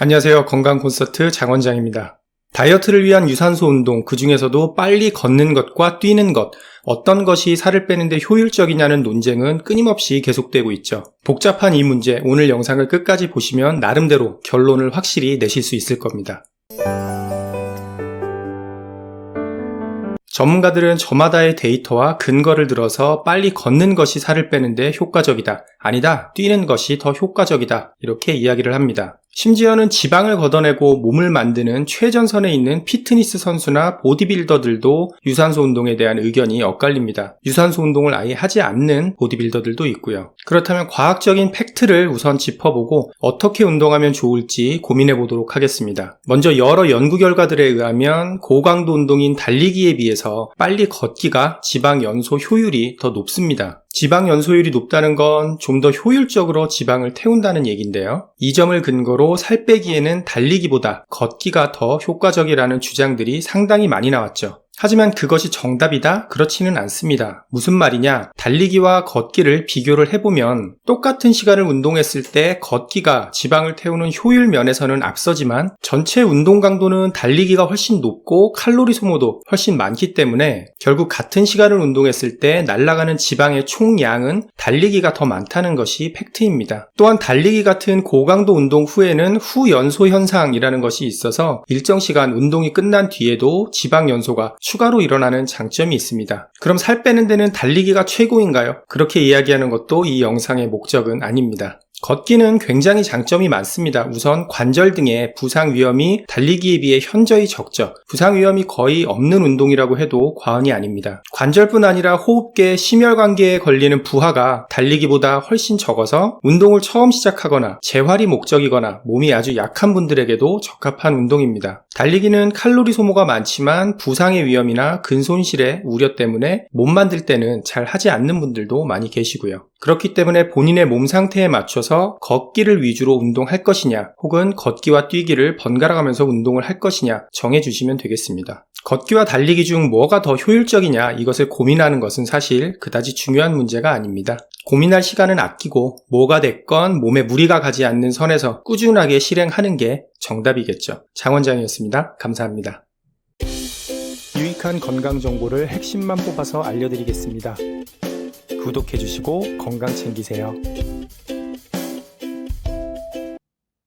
안녕하세요. 건강 콘서트 장원장입니다. 다이어트를 위한 유산소 운동, 그 중에서도 빨리 걷는 것과 뛰는 것, 어떤 것이 살을 빼는데 효율적이냐는 논쟁은 끊임없이 계속되고 있죠. 복잡한 이 문제, 오늘 영상을 끝까지 보시면 나름대로 결론을 확실히 내실 수 있을 겁니다. 전문가들은 저마다의 데이터와 근거를 들어서 빨리 걷는 것이 살을 빼는데 효과적이다. 아니다. 뛰는 것이 더 효과적이다. 이렇게 이야기를 합니다. 심지어는 지방을 걷어내고 몸을 만드는 최전선에 있는 피트니스 선수나 보디빌더들도 유산소 운동에 대한 의견이 엇갈립니다. 유산소 운동을 아예 하지 않는 보디빌더들도 있고요. 그렇다면 과학적인 팩트를 우선 짚어보고 어떻게 운동하면 좋을지 고민해 보도록 하겠습니다. 먼저 여러 연구 결과들에 의하면 고강도 운동인 달리기에 비해서 빨리 걷기가 지방 연소 효율이 더 높습니다. 지방 연소율이 높다는 건 좀 더 효율적으로 지방을 태운다는 얘기인데요. 이 점을 근거로 살 빼기에는 달리기보다 걷기가 더 효과적이라는 주장들이 상당히 많이 나왔죠. 하지만 그것이 정답이다? 그렇지는 않습니다. 무슨 말이냐? 달리기와 걷기를 비교를 해보면 똑같은 시간을 운동했을 때 걷기가 지방을 태우는 효율 면에서는 앞서지만 전체 운동 강도는 달리기가 훨씬 높고 칼로리 소모도 훨씬 많기 때문에 결국 같은 시간을 운동했을 때 날아가는 지방의 총량은 달리기가 더 많다는 것이 팩트입니다. 또한 달리기 같은 고강도 운동 후에는 후연소 현상이라는 것이 있어서 일정 시간 운동이 끝난 뒤에도 지방 연소가 추가로 일어나는 장점이 있습니다. 그럼 살 빼는 데는 달리기가 최고인가요? 그렇게 이야기하는 것도 이 영상의 목적은 아닙니다. 걷기는 굉장히 장점이 많습니다. 우선 관절 등의 부상 위험이 달리기에 비해 현저히 적죠. 부상 위험이 거의 없는 운동이라고 해도 과언이 아닙니다. 관절뿐 아니라 호흡계, 심혈관계에 걸리는 부하가 달리기보다 훨씬 적어서 운동을 처음 시작하거나 재활이 목적이거나 몸이 아주 약한 분들에게도 적합한 운동입니다. 달리기는 칼로리 소모가 많지만 부상의 위험이나 근손실의 우려 때문에 못 만들 때는 잘 하지 않는 분들도 많이 계시고요. 그렇기 때문에 본인의 몸 상태에 맞춰 서 걷기를 위주로 운동할 것이냐 혹은 걷기와 뛰기를 번갈아 가면서 운동을 할 것이냐 정해주시면 되겠습니다. 걷기와 달리기 중 뭐가 더 효율적이냐 이것을 고민하는 것은 사실 그다지 중요한 문제가 아닙니다. 고민할 시간은 아끼고 뭐가 됐건 몸에 무리가 가지 않는 선에서 꾸준하게 실행하는 게 정답이겠죠. 장원장이었습니다. 감사합니다. 유익한 건강 정보를 핵심만 뽑아서 알려드리겠습니다. 구독해주시고 건강 챙기세요.